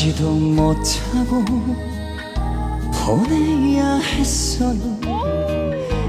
잡지도 못하고 보내야 했어요.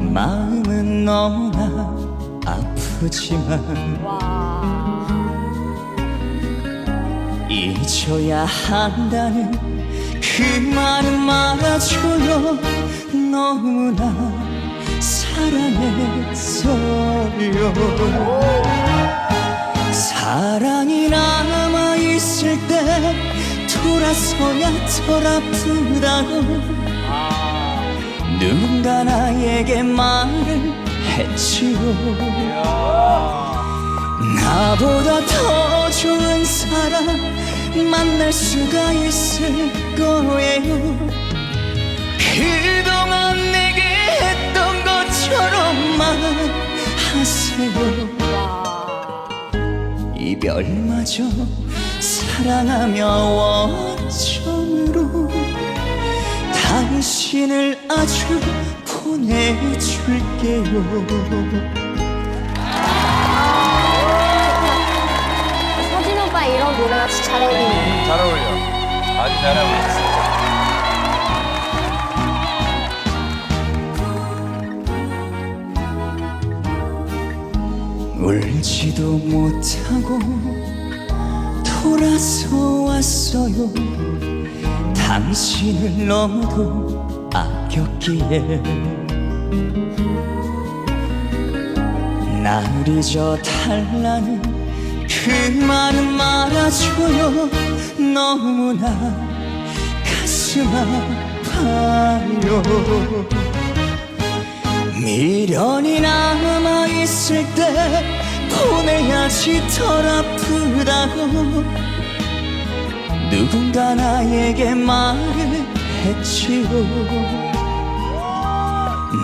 마음은 너무나 아프지만 잊어야 한다는 그 말은 말아줘요. 너무나 사랑했어요. 사랑이 돌아서야 덜 아프다고 누군가 나에게 말을 했지요 나보다 더 좋은 사람 만날 수가 있을 거예요. 그동안 내게 했던 것처럼만 하세요. 이별마저 사랑하며 원점으로 당신을 아주 보내줄게요 서진 오빠 이런 노래가 진짜 잘 어울리네. 잘 어울려. 아주 잘하고 있어. 울지도 못하고 돌아서 왔어요. 당신을 너무도 아꼈기에. 나를 잊어 달라는 그 말은 말아줘요. 너무나 가슴 아파요. 미련이 남아있을 때 보내야지 덜 아프다고. 누군가 나에게 말을 했지요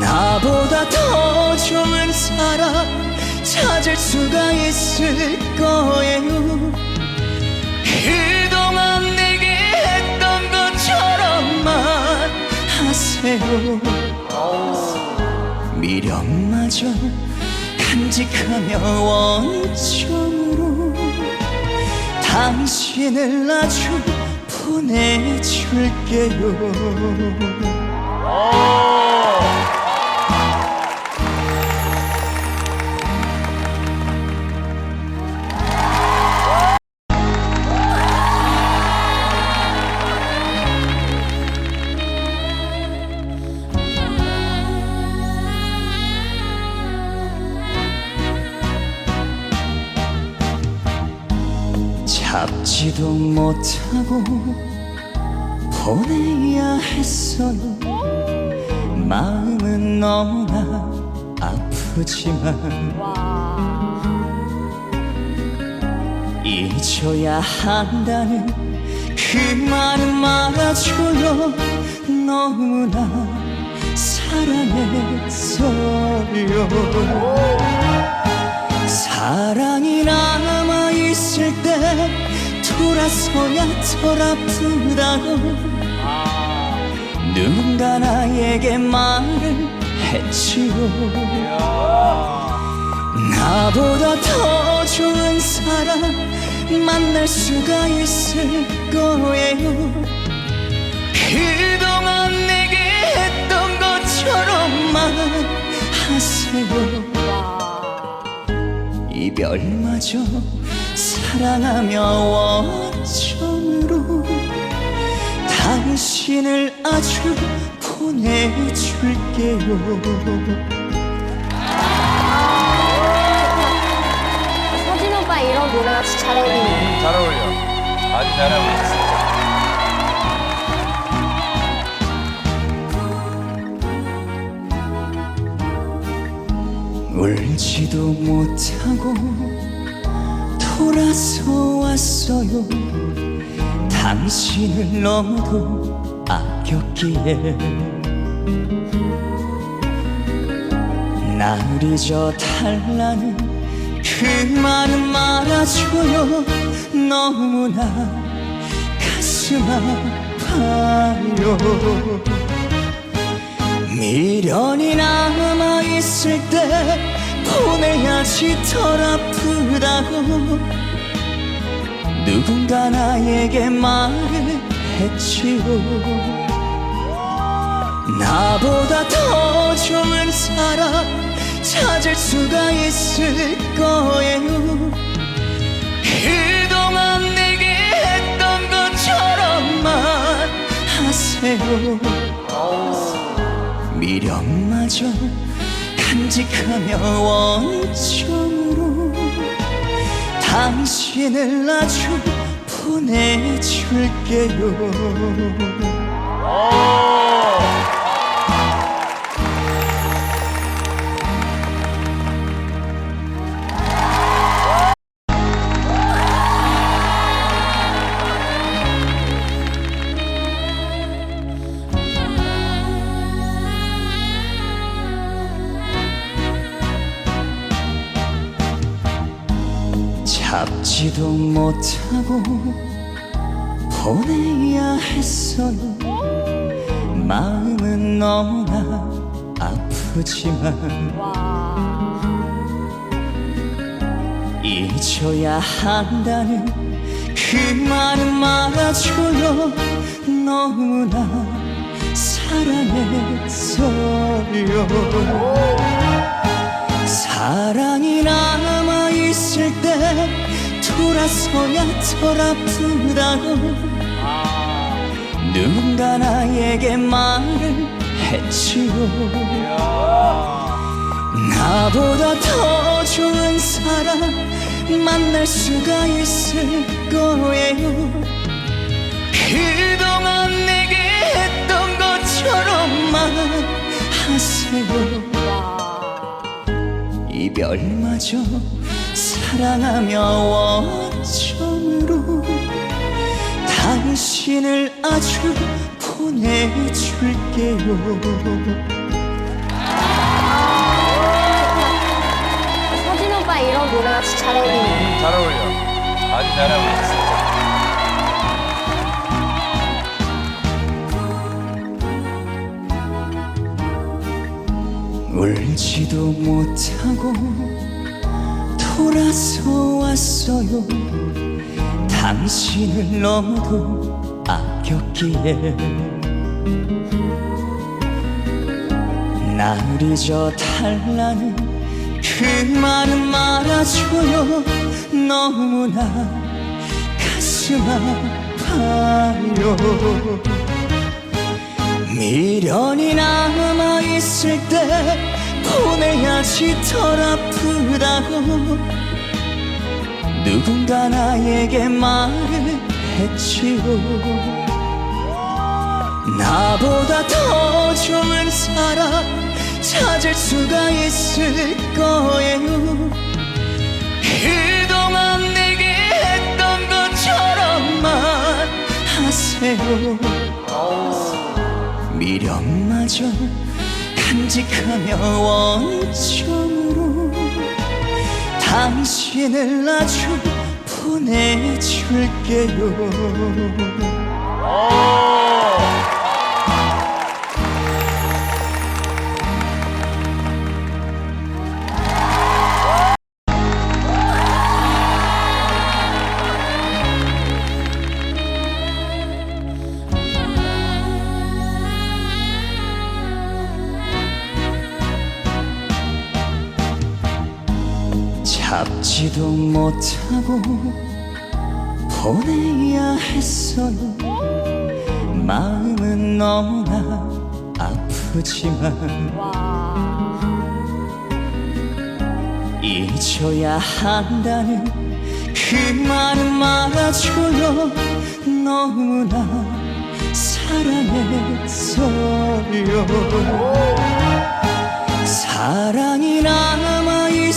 나보다 더 좋은 사람 찾을 수가 있을 거예요. 그동안 내게 했던 것처럼만 하세요. 미련마저 간직하며 원점으로 당신을 아주 보내줄게요 못하고 보내야 했어요. 마음은 너무나 아프지만 잊어야 한다는 그 말은 말아줘요. 너무나 사랑했어요. 사랑이 남아있을 때 돌아서야 덜 아프다고 누군가 나에게 말을 했지요 나보다 더 좋은 사람 만날 수가 있을 거예요. 그동안 내게 했던 것처럼만 하세요. 이별마저 사랑하며 원점으로 당신을 아주 보내줄게요 서진 오빠 이런 노래가 진짜 잘 어울리네. 잘 어울려. 아주 잘하고 있어. 울지도 못하고 돌아서 왔어요. 당신을 너무도 아꼈기에. 나를 잊어 달라는 그 말은 말아줘요. 너무나 가슴 아파요. 미련이 남아있을 때 보내야지 덜 아프다고. 누군가 나에게 말을 했지요. 나보다 더 좋은 사람 찾을 수가 있을 거예요. 그동안 내게 했던 것처럼만 하세요. 미련마저 간직하며 원점으로 당신을 아주 보내줄게요 잡지도 못하고 보내야 했어요. 마음은 너무나 아프지만 잊어야 한다는 그 말은 말아줘요. 너무나 사랑했어요. 사랑이 남아있을 때 돌아서야 덜 아프다고. 누군가 나에게 말을 했지요 나보다 더 좋은 사람 만날 수가 있을 거예요. 그동안 내게 했던 것처럼만 하세요. 이별마저 사랑하며 원점으로 당신을 아주 보내줄게요 서진 오빠 이런 노래가 진짜 잘 어울리네. 잘 어울려. 아주 잘 어울려. 울지도 못하고 돌아서 왔어요. 당신을 너무도 아꼈기에. 나를 잊어 달라는 그 말은 말아줘요. 너무나 가슴 아파요. 미련이 남아있을 때 보내야지 덜 아프다고 누군가 나에게 말을 했지요 나보다 더 좋은 사람 찾을 수가 있을 거예요. 그동안 내게 했던 것처럼만 하세요. 미련마저 간직하며 원점으로 당신을 아주 보내줄게요 잡지도 못하고 보내야 했어요. 마음은 너무나 아프지만 잊어야 한다는 그 말은 말아줘요. 너무나 사랑했어요. 사랑이 남아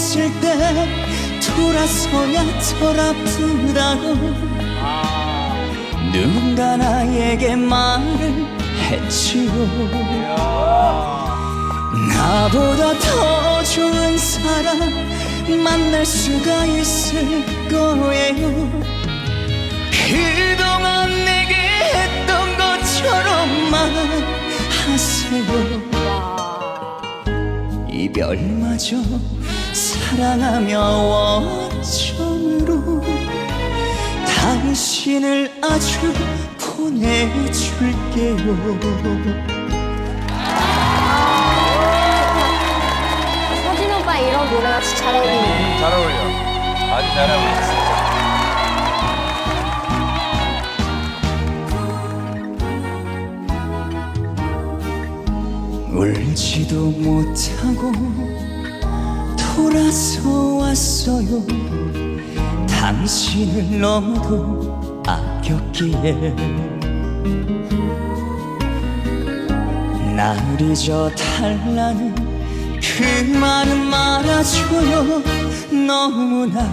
있을 때 돌아서야 덜 아프다고. 누군가 나에게 말을 했지요 나보다 더 좋은 사람 만날 수가 있을 거예요. 그동안 내게 했던 것처럼만 하세요. 이별마저 사랑하며 원점으로 당신을 아주 보내줄게요 서진 오빠 이런 노래가 진짜 잘 어울리네. 잘 어울려. 아주 잘하고 있어. 울지도 못하고 돌아서 왔어요. 당신을 너무도 아꼈기에. 나를 잊어 달라는 그 말은 말아줘요. 너무나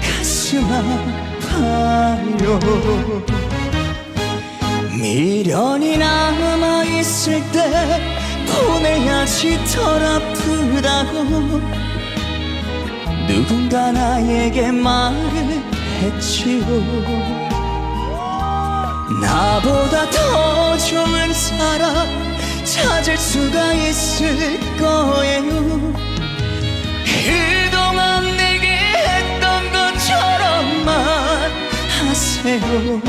가슴 아파요. 미련이 남아있을 때 보내야지 덜 아프다고 누군가 나에게 말을 했지요 나보다 더 좋은 사람 찾을 수가 있을 거예요. 그동안 내게 했던 것처럼만 하세요.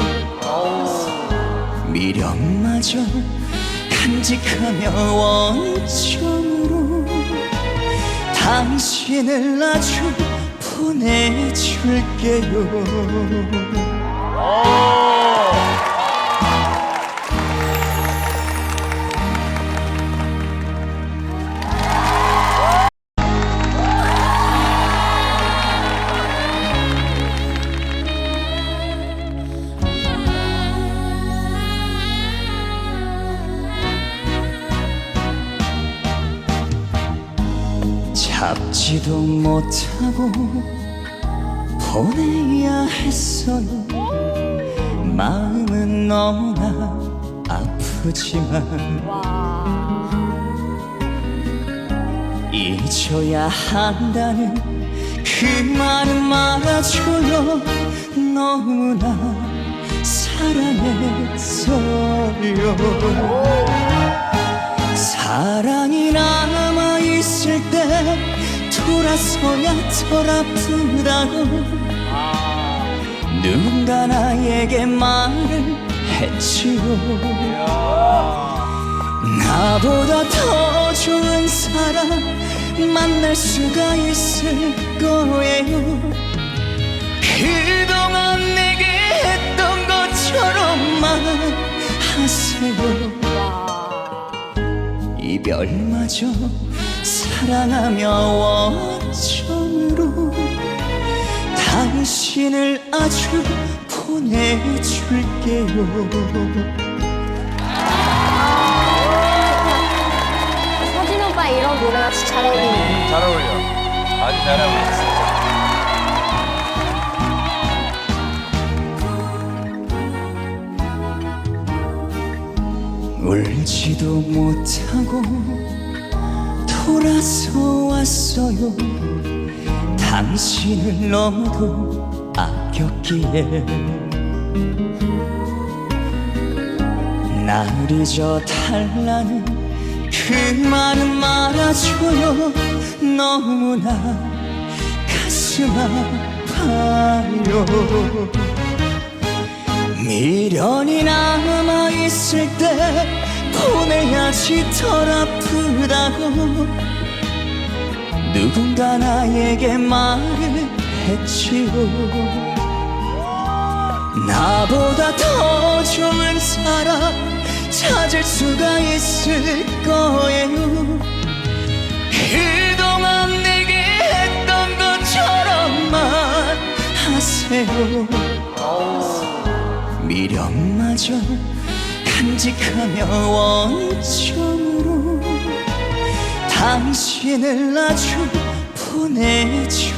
미련마저 간직하며 원점으로 당신을 아주 보내줄게요 잡지도 못하고 보내야 했어요. 마음은 너무나 아프지만 잊어야 한다는 그 말은 말아줘요. 너무나 사랑했어요. 사랑이 남아있을 때 돌아서야 덜 아프다고. 누군가 나에게 말을 했지요 나보다 더 좋은 사람 만날 수가 있을 거예요. 그동안 내게 했던 것처럼만 하세요. 이별마저 사랑하며 원점으로 당신을 아주 보내줄게요 서진 오빠 이런 노래가 진짜 잘 어울리네. 잘 어울려. 아주 잘하고 있어. 울지도 못하고 돌아서 왔어요. 당신을 너무도 아꼈기에. 나를 잊어 달라는 그 말은 말아줘요. 너무나 가슴 아파요. 미련이 남아있을 때 보내야지 덜 아프다고. 누군가 나에게 말을 했지요 나보다 더 좋은 사람 찾을 수가 있을 거예요. 그동안 내게 했던 것처럼만 하세요. 미련마저 간직하며 원점으로 당신을 아주 보내줄게요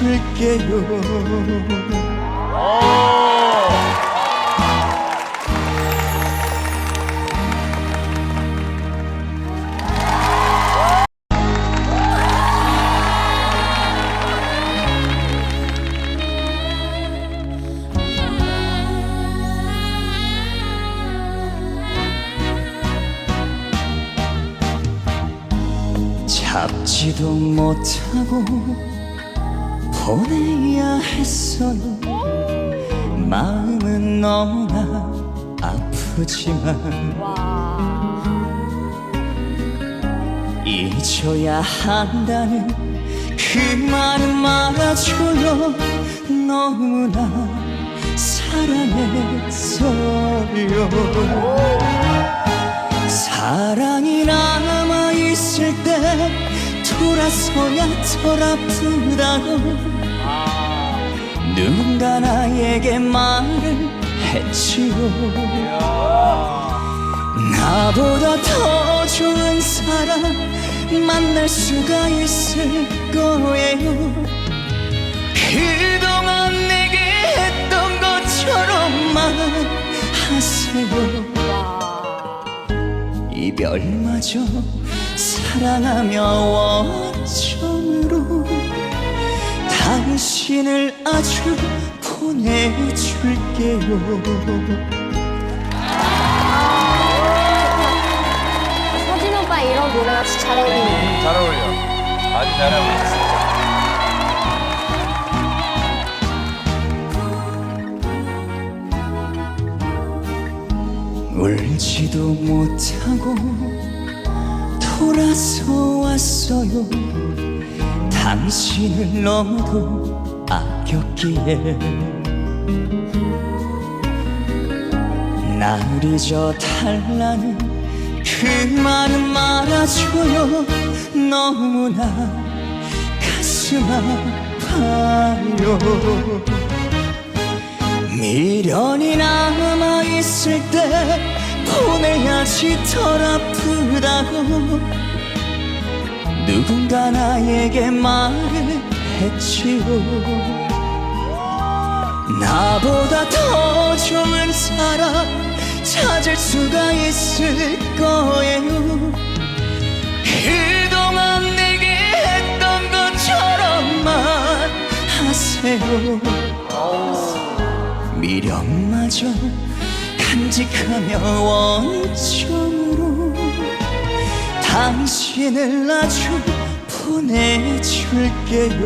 잡지도 못하고 보내야 했어요 마음은 너무나 아프지만 와. 잊어야 한다는 그 말은 말아줘요 너무나 사랑했어요 사랑이 남아있을 때 돌아서야 덜 아프다고. 누군가 나에게 말을 했지요 나보다 더 좋은 사람 만날 수가 있을 거예요. 그동안 내게 했던 것처럼만 하세요. 이별마저 사랑하며 원점으로 당신을 아주 보내줄게요 서진 오빠 이런 노래가 진짜 잘 어울리네. 잘 어울려. 아주 잘 어울려. 울지도 못하고 돌아서 왔어요. 당신을 너무도 아꼈기에. 나를 잊어 달라는 그 말은 말아줘요. 너무나 가슴 아파요. 미련이 남아있을 때 보내야지 덜 아프다고. 누군가 나에게 말을 했지요 나보다 더 좋은 사람 찾을 수가 있을 거예요. 그동안 내게 했던 것처럼만 하세요. 미련마저 간직하며 원점으로 당신을 아주 보내줄게요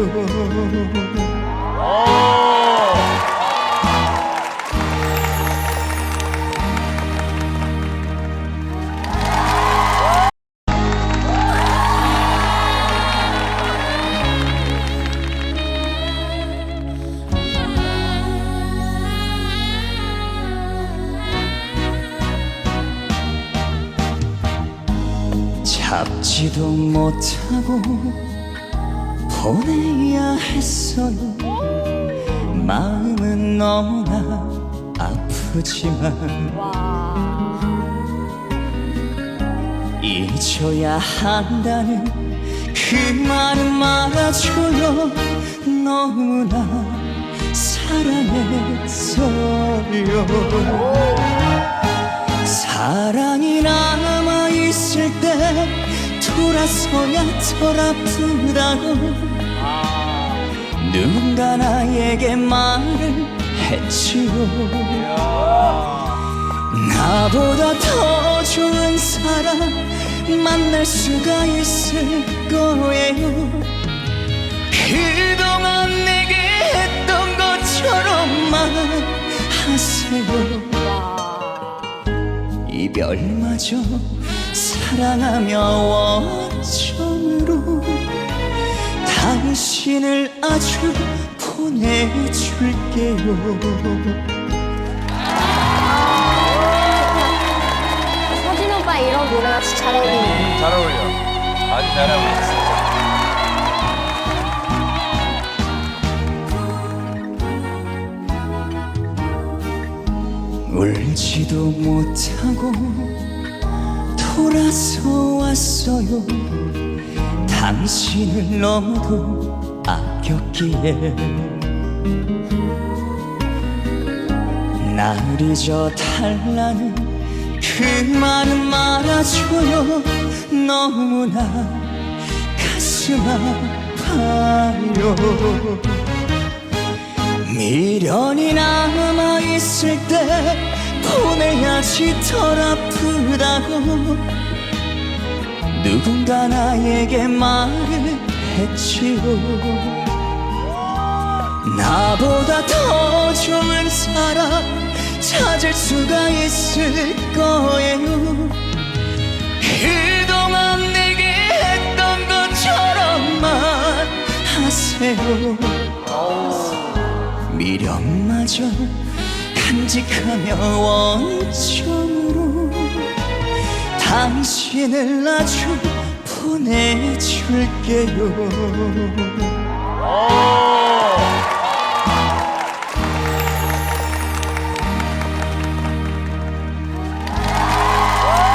못하고 보내야 했어요 마음은 너무나 아프지만 와. 잊어야 한다는 그 말은 말아줘요 너무나 사랑했어요 사랑이 남아있을 때 돌아서야 덜 아프다고. 누군가 나에게 말을 했지요 나보다 더 좋은 사람 만날 수가 있을 거예요. 그동안 내게 했던 것처럼만 하세요. 이별마저 사랑하며 원점으로 당신을 아주 보내줄게요 서진 오빠 이런 노래가 진짜 잘 어울리네. 잘 어울려. 아주 잘 어울려. 울지도 못하고 돌아서 왔어요. 당신을 너무도 아꼈기에. 나를 잊어 달라는 그 말은 말아줘요. 너무나 가슴 아파요. 미련이 남아있을 때 보내야지 덜 아프다고 누군가 나에게 말을 했지요. 나보다 더 좋은 사람 찾을 수가 있을 거예요. 그동안 내게 했던 것처럼만 하세요. 미련마저 간직하며 원점으로 당신을 아주 보내줄게요